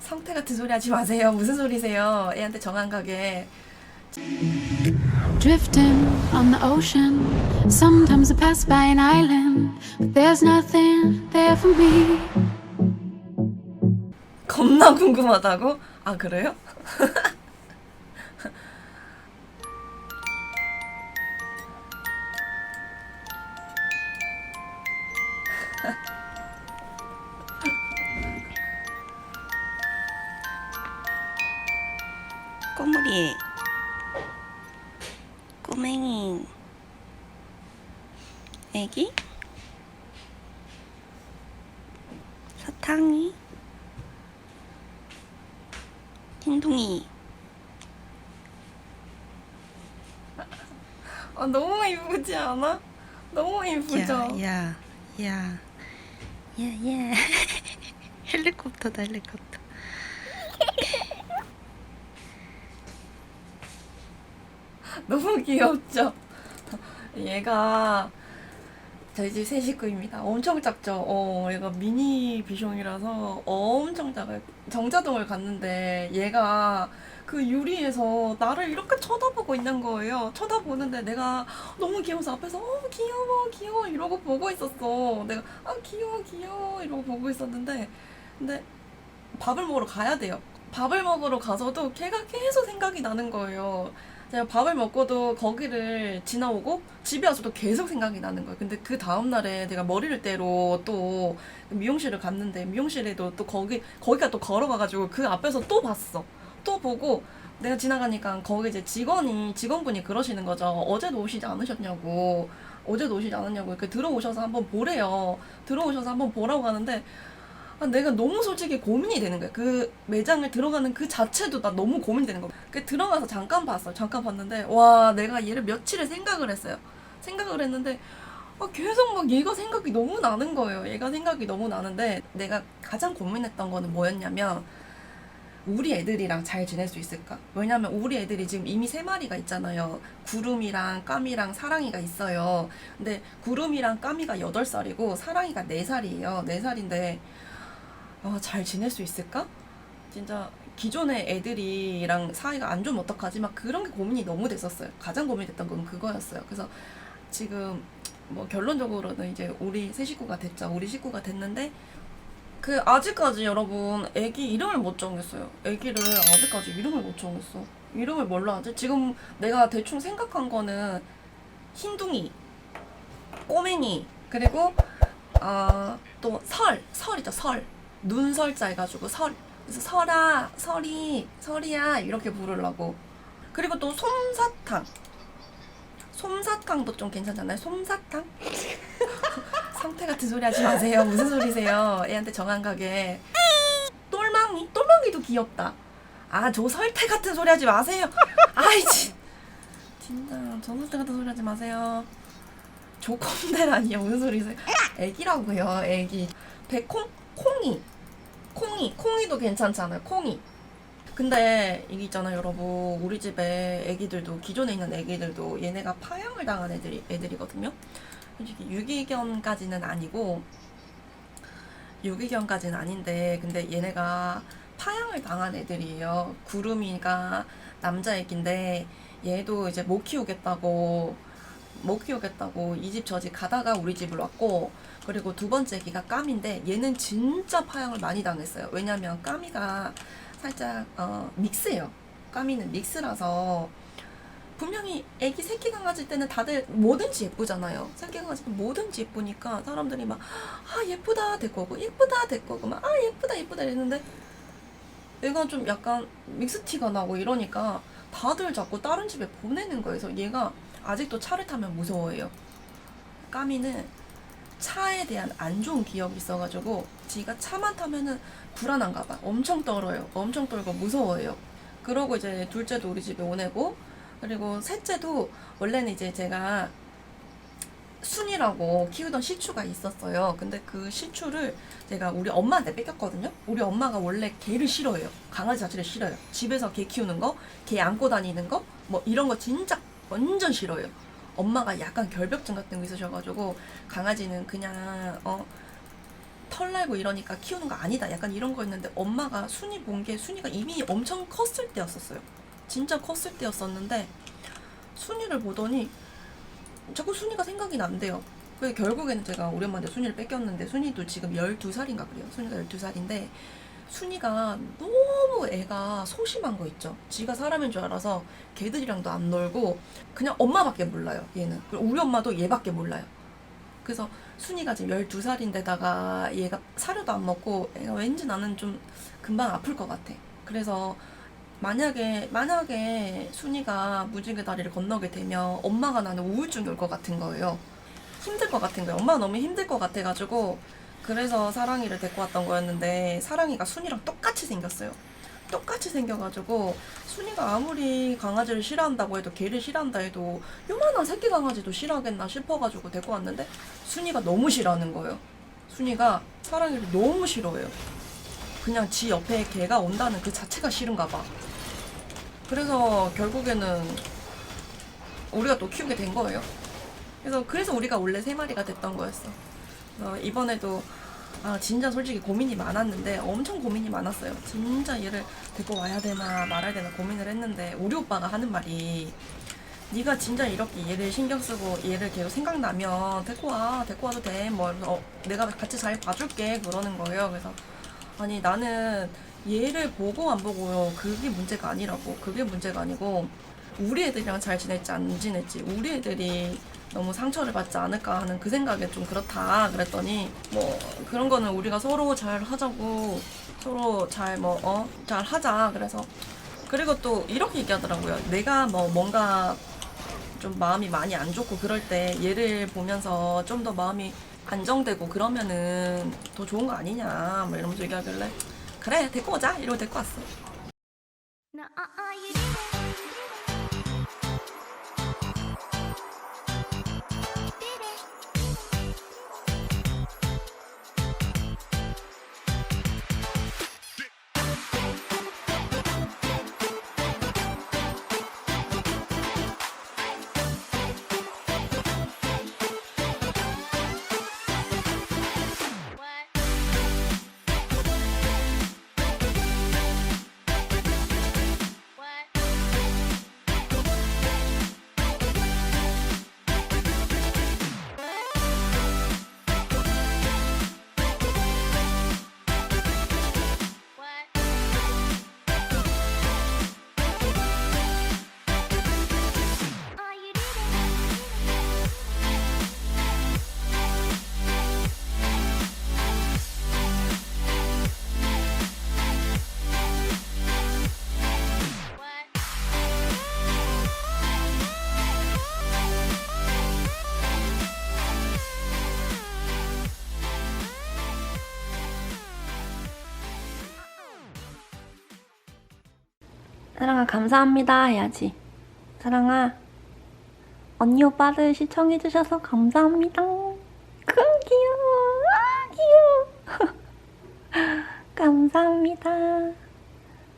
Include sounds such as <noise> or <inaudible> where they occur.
성태 같은 소리 하지 마세요. 무슨 소리세요? 애한테 정한 가게. Drifting on the ocean. Sometimes I pass by an island, but there's nothing there for me. 겁나 궁금하다고? 아 그래요? 꼬물이 꼬맹이 애기? 사탕이? 흰둥이. 아 너무 이쁘지 않아? 너무 이쁘죠? 야 야 야. 야 야. <laughs> 헬리콥터다 헬리콥터 너무 귀엽죠? 얘가 저희 집새 식구입니다. 엄청 작죠? 어, 얘가 미니 비숑이라서 엄청 작아요. 정자동을 갔는데 얘가 그 유리에서 나를 이렇게 쳐다보고 있는 거예요. 쳐다보는데 내가 너무 귀여워서 앞에서 어, 귀여워, 귀여워 이러고 보고 있었어. 내가 아, 귀여워, 귀여워 이러고 보고 있었는데 근데 밥을 먹으러 가야 돼요. 밥을 먹으러 가서도 걔가 계속 생각이 나는 거예요. 제가 밥을 먹고도 거기를 지나오고 집에 와서도 계속 생각이 나는 거예요. 근데 그 다음날에 내가 머리를 떼러 또 미용실을 갔는데 미용실에도 또 거기, 거기가 또 걸어가가지고 그 앞에서 또 봤어. 또 보고 내가 지나가니까 거기 이제 직원이, 직원분이 그러시는 거죠. 어제도 오시지 않으셨냐고. 어제도 오시지 않았냐고. 이렇게 들어오셔서 한번 보래요. 들어오셔서 한번 보라고 하는데 아, 내가 너무 솔직히 고민이 되는 거야. 그 매장을 들어가는 그 자체도 나 너무 고민이 되는 거야. 그 들어가서 잠깐 봤어. 잠깐 봤는데 와 내가 얘를 며칠을 생각을 했어요. 생각을 했는데 아, 계속 막 얘가 생각이 너무 나는 거예요. 얘가 생각이 너무 나는데 내가 가장 고민했던 거는 뭐였냐면 우리 애들이랑 잘 지낼 수 있을까? 왜냐면 우리 애들이 지금 이미 세 마리가 있잖아요. 구름이랑 까미랑 사랑이가 있어요. 근데 구름이랑 까미가 8살이고 사랑이가 4살이에요. 4살인데 어, 잘 지낼 수 있을까? 진짜 기존의 애들이랑 사이가 안 좋으면 어떡하지? 막 그런 게 고민이 너무 됐었어요. 가장 고민됐던 건 그거였어요. 그래서 지금 뭐 결론적으로는 이제 우리 새 식구가 됐죠. 우리 식구가 됐는데 그 아직까지 여러분 애기 이름을 못 정했어요. 애기를 아직까지 이름을 못 정했어. 이름을 뭘로 하지? 지금 내가 대충 생각한 거는 흰둥이, 꼬맹이, 그리고 아, 또 설, 설이죠, 설. 눈설자 해가지고 설. 그래서 설아, 설이, 설이야 이렇게 부르려고. 그리고 또 솜사탕. 솜사탕도 좀 괜찮잖아요. 솜사탕? <laughs> 성태 같은 소리 하지 마세요. 무슨 소리세요? 애한테 정한 가게. 똘망이? 똘망이도 귀엽다. 아, 저 설태 같은 소리 하지 마세요. 아이, 진. 진짜, 저 설태 같은 소리 하지 마세요. 조건대라니요. 무슨 소리세요? 애기라고요, 애기. 백콩? 콩이. 콩이. 콩이도 괜찮잖아요, 콩이. 근데 이게 있잖아요, 여러분. 우리 집에 애기들도, 기존에 있는 애기들도 얘네가 파양을 당한 애들이, 애들이거든요. 솔직히 유기견까지는 아니고, 유기견까지는 아닌데, 근데 얘네가 파양을 당한 애들이에요. 구름이가 남자 애기인데, 얘도 이제 못 키우겠다고, 못 키우겠다고 이 집 저 집 가다가 우리 집으로 왔고, 그리고 두 번째 애기가 까미인데, 얘는 진짜 파양을 많이 당했어요. 왜냐면 까미가 살짝, 어, 믹스예요. 까미는 믹스라서, 분명히 애기 새끼 강아지 때는 다들 뭐든지 예쁘잖아요. 새끼 강아지 때 뭐든지 예쁘니까 사람들이 막, 아, 예쁘다, 데리고 예쁘다, 데리고 막, 아, 예쁘다, 예쁘다 이랬는데, 얘가 좀 약간 믹스티가 나고 이러니까 다들 자꾸 다른 집에 보내는 거예요. 그래서 얘가 아직도 차를 타면 무서워해요. 까미는 차에 대한 안 좋은 기억이 있어가지고 지가 차만 타면은 불안한가 봐. 엄청 떨어요. 엄청 떨고 무서워해요. 그러고 이제 둘째도 우리 집에 오내고 그리고 셋째도 원래는 이제 제가 순이라고 키우던 시추가 있었어요. 근데 그 시추를 제가 우리 엄마한테 뺏겼거든요. 우리 엄마가 원래 개를 싫어해요. 강아지 자체를 싫어요. 집에서 개 키우는 거, 개 안고 다니는 거, 뭐 이런 거 진짜 완전 싫어요. 엄마가 약간 결벽증 같은 거 있으셔가지고 강아지는 그냥 어 털 날고 이러니까 키우는 거 아니다. 약간 이런 거였는데 엄마가 순이 본 게 순이가 이미 엄청 컸을 때였었어요. 진짜 컸을 때였었는데 순이를 보더니 자꾸 순이가 생각이 난대요. 그래서 결국에는 제가 엄마한테 순이를 뺏겼는데 순이도 지금 12살인가 그래요. 순이가 12살인데 순이가 너무 애가 소심한 거 있죠. 지가 사람인 줄 알아서 걔들이랑도 안 놀고 그냥 엄마밖에 몰라요. 얘는. 우리 엄마도 얘밖에 몰라요. 그래서 순이가 지금 12살인데다가 얘가 사료도 안 먹고 애가 왠지 나는 좀 금방 아플 것 같아. 그래서 만약에 만약에 순이가 무지개 다리를 건너게 되면 엄마가 나는 우울증이 올 것 같은 거예요. 힘들 것 같은 거예요. 엄마가 너무 힘들 것 같아가지고 그래서 사랑이를 데리고 왔던 거였는데 사랑이가 순이랑 똑같이 생겼어요. 똑같이 생겨가지고 순이가 아무리 강아지를 싫어한다고 해도 개를 싫어한다 해도 요만한 새끼 강아지도 싫어하겠나 싶어가지고 데리고 왔는데 순이가 너무 싫어하는 거예요. 순이가 사랑이를 너무 싫어해요. 그냥 지 옆에 개가 온다는 그 자체가 싫은가 봐. 그래서 결국에는 우리가 또 키우게 된 거예요. 그래서 그래서 우리가 원래 세 마리가 됐던 거였어. 그래서 이번에도 아 진짜 솔직히 고민이 많았는데 엄청 고민이 많았어요. 진짜 얘를 데리고 와야 되나 말아야 되나 고민을 했는데 우리 오빠가 하는 말이 네가 진짜 이렇게 얘를 신경 쓰고 얘를 계속 생각나면 데리고 와 데리고 와도 돼뭐 어, 내가 같이 잘 봐줄게 그러는 거예요. 그래서 아니 나는 얘를 보고 안 보고 그게 문제가 아니라고 그게 문제가 아니고 우리 애들이랑 잘 지낼지 안 지낼지 우리 애들이 너무 상처를 받지 않을까 하는 그 생각에 좀 그렇다 그랬더니 뭐 그런 거는 우리가 서로 잘 하자고 서로 잘 뭐 어? 잘 하자. 그래서 그리고 또 이렇게 얘기하더라고요. 내가 뭐 뭔가 좀 마음이 많이 안 좋고 그럴 때 얘를 보면서 좀 더 마음이 안정되고 그러면은 더 좋은 거 아니냐 뭐 이러면서 얘기하길래 그래 데리고 오자 이러고 데리고 왔어 사랑아 감사합니다. 해야지. 사랑아 언니 오빠들 시청해주셔서 감사합니다. 크 귀여워. 아 귀여워. <laughs> 감사합니다